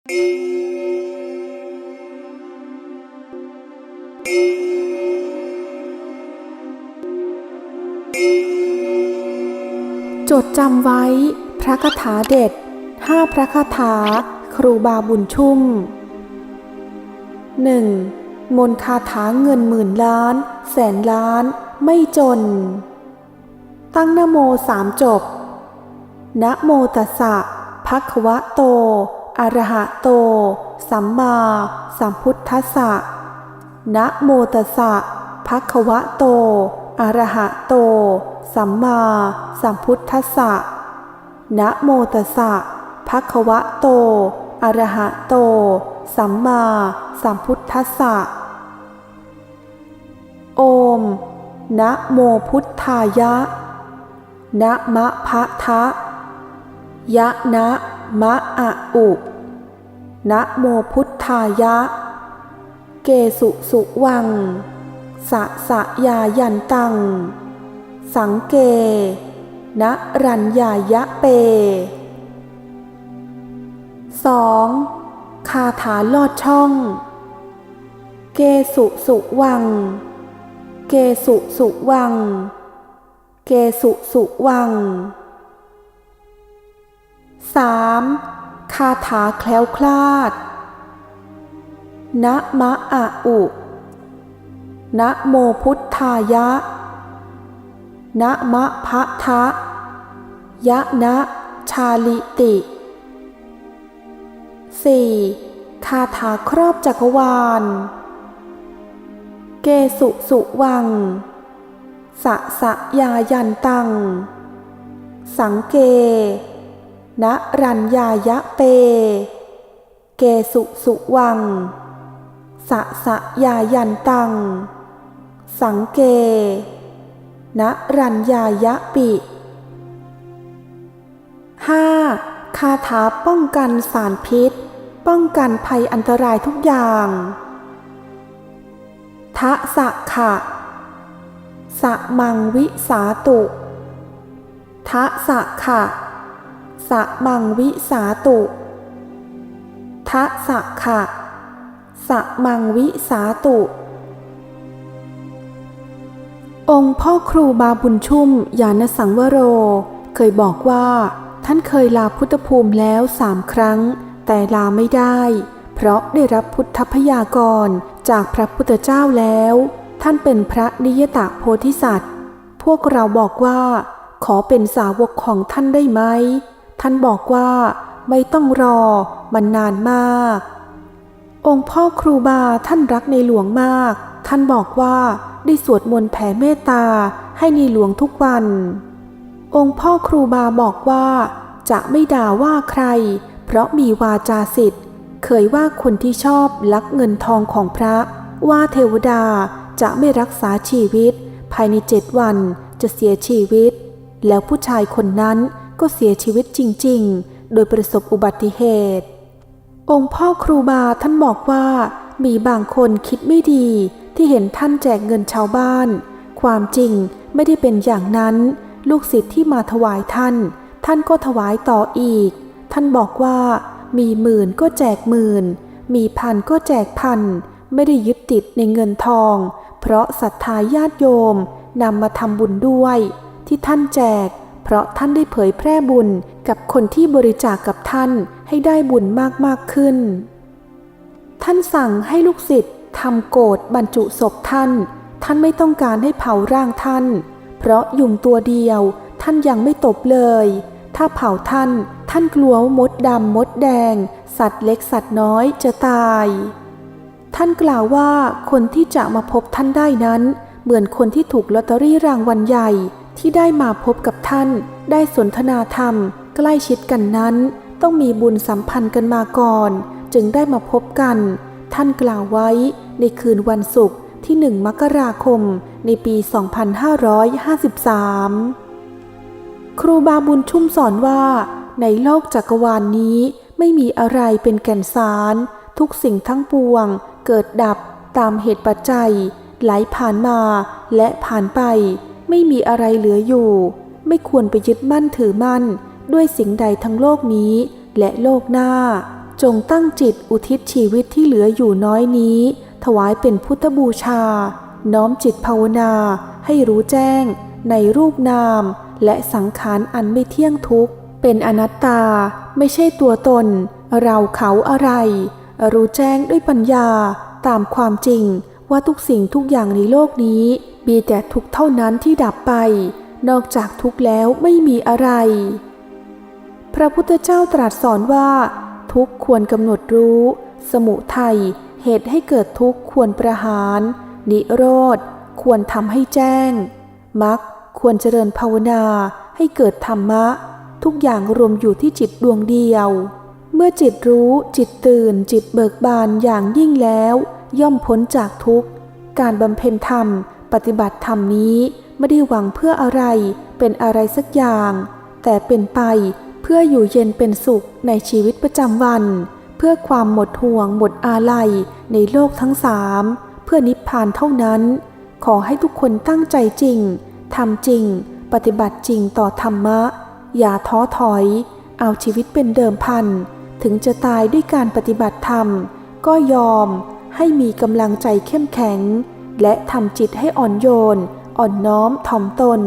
จดจำไว้ พระคาถาเด็ดห้าพระคาถา ครูบาบุญชุ่ม 1. มนคาถาเงินหมื่นล้าน แสนล้าน ไม่จน ตั้งนโมสามจบ นะโมตัสสะภะคะวะโต อรหะโต สัมมาสัมพุทธัสสะ นะโมตัสสะภะคะวะโต อรหะโต สัมมาสัมพุทธัสสะ นะโมตัสสะภะคะวะโต อรหะโต สัมมาสัมพุทธัสสะ โอม นะโมพุทธายะ นะมะพะทะยะนะมะอะอุ นะโมพุทธายะ เกสุสุวัง สะสะยายันตัง สังเกนะรัญญายะเป 2. คาถาลอดช่อง เกสุสุวัง เกสุสุวัง เกสุสุวัง 3. คาถาแคล้วคลาด นะมะอะอุนะโมพุทธายะ นะมะพะทะ ยะนะชาลิติ 4. คาถาครอบจักรวาล เกสุสุวัง สะสะยายันตัง สังเก นรัญญายะเป เกสุสุวัง สะสะยายันตัง สังเกนรัญญายะปิ 5. คาถาป้องกันสารพิษ ป้องกันภัยอันตรายทุกอย่างทะสะขะ สะมังวิสาตุทะสะขะ สะมังวิสาตุทะสะขะสะมังวิสาตุ องค์พ่อครูบาบุญชุ่มยานสังวโร เคยบอกว่า ท่านเคยลาพุทธภูมิแล้วสามครั้ง แต่ลาไม่ได้ เพราะได้รับพุทธพยากรจากพระพุทธเจ้าแล้ว ท่านเป็นพระนิยตะโพธิสัตว์ พวกเราบอกว่า ขอเป็นสาวกของท่านได้ไหม ท่านบอกว่าไม่ต้องรอมันนานมาก องค์พ่อครูบาท่านรักในหลวงมาก ท่านบอกว่าได้สวดมนต์แผ่เมตตาให้ในหลวงทุกวัน องค์พ่อครูบาบอกว่า จะไม่ด่าว่าใคร เพราะมีวาจาสิทธิ์เคยว่าคนที่ชอบลักเงินทองของพระ ว่าเทวดาจะไม่รักษาชีวิต ภายในเจ็ดวันจะเสียชีวิต แล้วผู้ชายคนนั้น ก็เสียชีวิตจริง ๆ โดยประสบอุบัติเหตุ องค์พ่อครูบาท่านบอกว่า มีบางคนคิดไม่ดีที่เห็นท่านแจกเงินชาวบ้าน ความจริงไม่ได้เป็นอย่างนั้น ลูกศิษย์ที่มาถวายท่าน ท่านก็ถวายต่ออีก ท่านบอกว่า มีหมื่นก็แจกหมื่น มีพันก็แจกพัน ไม่ได้ยึดติดในเงินทอง เพราะศรัทธาญาติโยมนำมาทำบุญด้วย ที่ท่านแจก เพราะท่านได้เผยแพร่บุญกับคนที่บริจาคกกับท่านให้ได้บุญมากมากๆขึ้น ท่านสั่งให้ลูกศิษย์ทำโกรธบรรจุศพท่าน ท่านไม่ต้องการให้เผาร่างท่าน เพราะยุงตัวเดียว ท่านยังไม่ตบเลย ถ้าเผาท่าน ท่านกลัวมดดำมดแดง สัตว์เล็กสัตว์น้อยจะตาย ท่านกล่าวว่าคนที่จะมาพบท่านได้นั้น เหมือนคนที่ถูกลอตเตอรี่รางวัลใหญ่ ที่ได้มาพบกับท่าน ได้สนทนาธรรม ใกล้ชิดกันนั้น ต้องมีบุญสัมพันธ์กันมาก่อน จึงได้มาพบกัน ท่านกล่าวไว้ในคืนวันศุกร์ที่หนึ่งมกราคมในปี 2553 ครูบาบุญชุ่มสอนว่า ในโลกจักรวาลนนี้ไม่มีอะไรเป็นแก่นสาร ทุกสิ่งทั้งปวง เกิดดับตามเหตุปัจจัย ไหลผ่านมาและผ่านไป ไม่มีอะไรเหลืออยู่ ไม่ควรไปยึดมั่นถือมั่น ด้วยสิ่งใดทั้งโลกนี้และโลกหน้า จงตั้งจิตอุทิศชีวิตที่เหลืออยู่น้อยนี้ ถวายเป็นพุทธบูชา น้อมจิตภาวนาให้รู้แจ้ง ในรูปนาม และสังขารอันไม่เที่ยงทุกข์ เป็นอนัตตาไม่ใช่ตัวตน เราเขาอะไร รู้แจ้งด้วยปัญญาตามความจริง ว่าทุกสิ่งทุกอย่างในโลกนี้มีแต่ทุกเท่านั้นที่ดับไป นอกจากทุกแล้วไม่มีอะไร พระพุทธเจ้าตรัสสอนว่า ทุกควรกำหนดรู้ สมุทัยเหตุให้เกิดทุกข์ควรประหาร นิโรธ ควรทำให้แจ้งมรรคควรเจริญภาวนาให้เกิดธรรมะ ทุกอย่างรวมอยู่ที่จิตดวงเดียว เมื่อจิตรู้จิตตื่นจิตเบิกบานอย่างยิ่งแล้ว ย่อมพ้นจากทุกข์ การบำเพ็ญธรรม ปฏิบัติธรรมนี้ไม่ได้หวังเพื่ออะไรเป็นอะไรสักอย่าง แต่เป็นไปเพื่ออยู่เย็นเป็นสุขในชีวิตประจำวัน เพื่อความหมดห่วงหมดอาลัยในโลกทั้งสามเพื่อนิพพานเท่านั้น ขอให้ทุกคนตั้งใจจริงทำจริง ปฏิบัติจริงต่อธรรมะ อย่าท้อถอย เอาชีวิตเป็นเดิมพัน ถึงจะตายด้วยการปฏิบัติธรรม ก็ยอม ให้มีกำลังใจเข้มแข็ง และทำจิตให้อ่อนโยน อ่อนน้อมถ่อมตน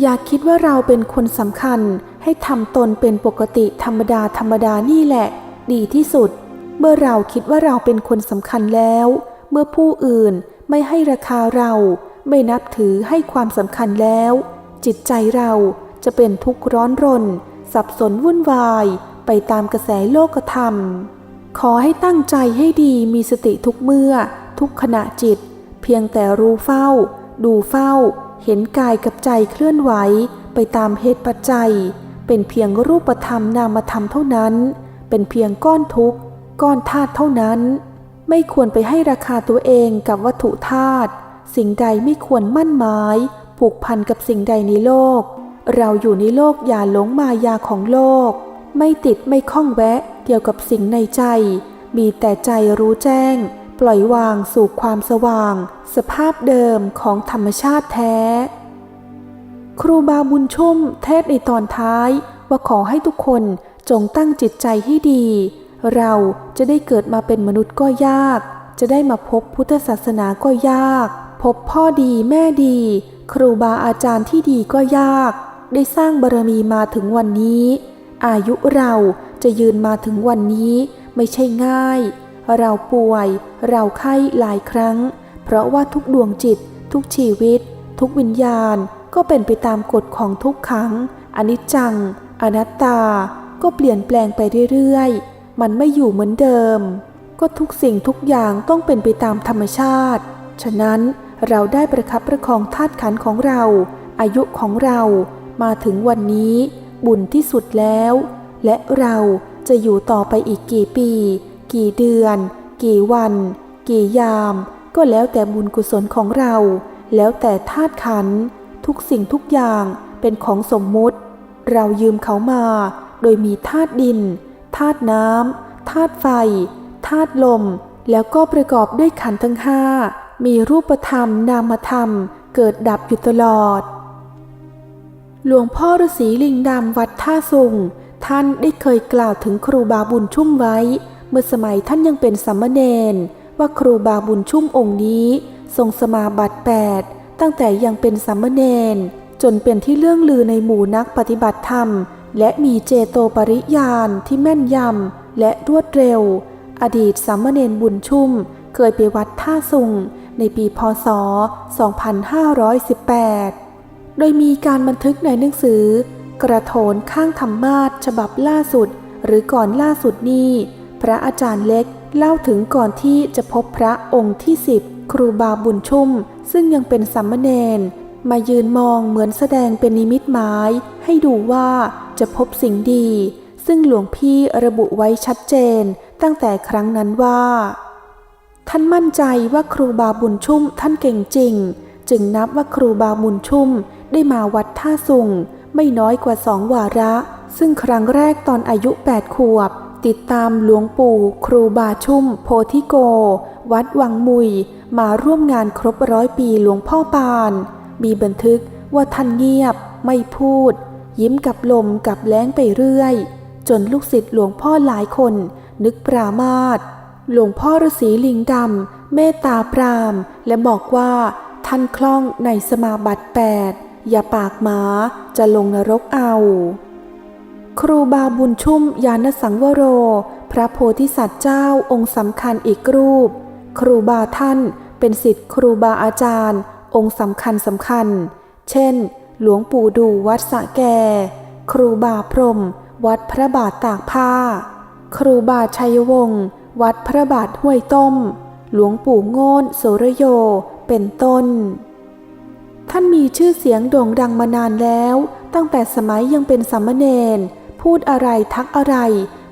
อย่าคิดว่าเราเป็นคนสำคัญให้ทำตนเป็นปกติธรรมดาธรรมดานี่แหละ ดีที่สุด เมื่อเราคิดว่าเราเป็นคนสำคัญแล้ว เมื่อผู้อื่นไม่ให้ราคาเรา ไม่นับถือให้ความสำคัญแล้ว จิตใจเราจะเป็นทุกข์ร้อนรน สับสนวุ่นวาย ไปตามกระแสโลกธรรม ขอให้ตั้งใจให้ดีมีสติทุกเมื่อ ทุกขณะจิต เพียงแต่รู้เฝ้า ดูเฝ้า เห็นกายกับใจเคลื่อนไหว ไปตามเหตุปัจจัย เป็นเพียงรูปธรรมนามธรรมเท่านั้น เป็นเพียงก้อนทุกข์ ก้อนธาตุเท่านั้น ไม่ควรไปให้ราคาตัวเองกับวัตถุธาตุสิ่งใดไม่ควรมั่นหมาย ผูกพันกับสิ่งใดในโลก เราอยู่ในโลกอย่าหลงมายาของโลก ไม่ติดไม่ข้องแวะเกี่ยวกับสิ่งในใจ มีแต่ใจรู้แจ้ง ปล่อยวางสู่ความสว่าง สภาพเดิมของธรรมชาติแท้ ครูบาบุญชุ่มเทศในตอนท้ายว่าขอให้ทุกคนจงตั้งจิตใจให้ดี เราจะได้เกิดมาเป็นมนุษย์ก็ยาก จะได้มาพบพุทธศาสนาก็ยาก พบพ่อดีแม่ดี ครูบาอาจารย์ที่ดีก็ยาก ได้สร้างบารมีมาถึงวันนี้ อายุเราจะยืนมาถึงวันนี้ไม่ใช่ง่าย เราป่วย เราไข้หลายครั้ง เพราะว่าทุกดวงจิต ทุกชีวิต ทุกวิญญาณ ก็เป็นไปตามกฎของทุกขังอนิจจัง อนัตตา ก็เปลี่ยนแปลงไปเรื่อยๆ มันไม่อยู่เหมือนเดิม ก็ทุกสิ่งทุกอย่างต้องเป็นไปตามธรรมชาติ ฉะนั้นเราได้ประคับประคองธาตุขันของเรา อายุของเรา มาถึงวันนี้ บุญที่สุดแล้ว และเราจะอยู่ต่อไปอีกกี่ปี กี่เดือน กี่วัน กี่ยาม ก็แล้วแต่บุญกุศลของเรา แล้วแต่ธาตุขัน ทุกสิ่งทุกอย่างเป็นของสมมุติ เรายืมเขามา โดยมีธาตุดิน ธาตุน้ำ ธาตุไฟ ธาตุลม แล้วก็ประกอบด้วยขันธ์ทั้งห้า มีรูปธรรมนามธรรม เกิดดับอยู่ตลอด หลวงพ่อฤาษีลิงดำวัดท่าสุง ท่านได้เคยกล่าวถึงครูบาบุญชุ่มไว้ เมื่อสมัยท่านยังเป็นสามเณรว่าครูบาบุญชุ่มองค์นี้ ทรงสมาบัติแปดตั้งแต่ยังเป็นสามเณรจนเป็นที่เลื่องลือในหมู่นักปฏิบัติธรรม และมีเจโตปริยานที่แม่นยำและรวดเร็ว อดีตสามเณรบุญชุ่ม เคยไปวัดท่าสุงในปีพศ 2518 โดยมีการบันทึกในหนังสือ กระโถนข้างธรรมาสฉบับล่าสุด หรือก่อนล่าสุดนี้ พระอาจารย์เล็กเล่าถึงก่อนที่จะพบพระองค์ที่สิบครูบาบุญชุ่ม ซึ่งยังเป็นสัมมเนนมายืนมองเหมือนแสดงเป็นนิมิตหมาย ให้ดูว่าจะพบสิ่งดี ซึ่งหลวงพี่ระบุไว้ชัดเจน ตั้งแต่ครั้งนั้นว่า ท่านมั่นใจว่าครูบาบุญชุ่มท่านเก่งจริง จึงนับว่าครูบาบุญชุ่ม ได้มาวัดท่าสุงไม่น้อยกว่าสองวาระ ซึ่งครั้งแรกตอนอายุแปดขวบ ติดตามหลวงปู่ ครูบาชุ่ม โพธิโก วัดวังมุย มาร่วมงานครบร้อยปีหลวงพ่อปาน มีบันทึกว่าท่านเงียบ ไม่พูด ยิ้มกับลมกับแล้งไปเรื่อย จนลูกศิษย์หลวงพ่อหลายคน นึกปรามาสหลวงพ่อฤาษีลิงดำเมตตาปราม และบอกว่าท่านคล่องในสมาบัติแปด อย่าปากหมาจะลงนรกเอา ครูบาบุญชุ่มยานสังวโร พระโพธิสัตว์เจ้าองค์สำคัญอีกรูป ครูบาท่านเป็นสิทธิ์ครูบาอาจารย์ องค์สำคัญสำคัญ เช่น หลวงปู่ดูวัดสะแก ครูบาพรม วัดพระบาทตากผ้า ครูบาชัยวงศ์วัดพระบาทห้วยต้ม หลวงปู่โง่นโสรโย เป็นต้น ท่านมีชื่อเสียงโด่งดังมานานแล้ว ตั้งแต่สมัยยังเป็นสามเณรพูดอะไรทักอะไร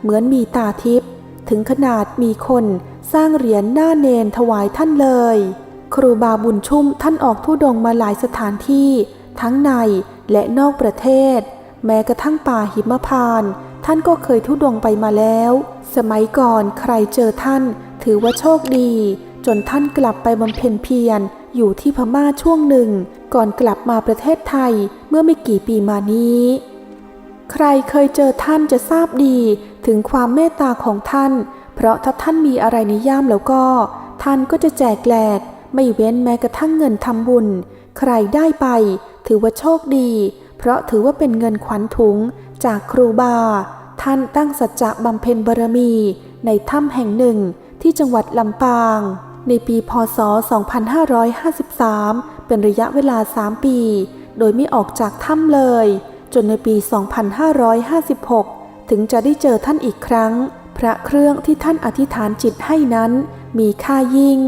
เหมือนมีตาทิพย์ถึงขนาดมีคนสร้างเหรียญหน้าเนนถวายท่านเลย ครูบาบุญชุ่มท่านออกทุดงมาหลายสถานที่ ทั้งในและนอกประเทศ แม้กระทั่งป่าหิมพาน ท่านก็เคยทุดงไปมาแล้ว สมัยก่อนใครเจอท่านถือว่าโชคดี จนท่านกลับไปบำเพ็ญเพียร อยู่ที่พม่าช่วงหนึ่ง ก่อนกลับมาประเทศไทยเมื่อไม่กี่ปีมานี้ ใครเคยเจอท่านจะทราบดีถึงความเมตตาของท่าน เพราะถ้าท่านมีอะไรในย่ามแล้วก็ ท่านก็จะแจกแหลก ไม่เว้นแม้กระทั่งเงินทำบุญ ใครได้ไป ถือว่าโชคดี เพราะถือว่าเป็นเงินขวัญถุงจากครูบา ท่านตั้งสัจจะบำเพ็ญบารมี ในถ้ำแห่งหนึ่งที่จังหวัดลำปาง ในปีพศ 2553 เป็นระยะเวลา 3 ปี โดยไม่ออกจากถ้ำเลย จนในปี 2556 ถึงจะได้เจอท่านอีกครั้ง พระเครื่องที่ท่านอธิษฐานจิตให้นั้นมีค่ายิ่ง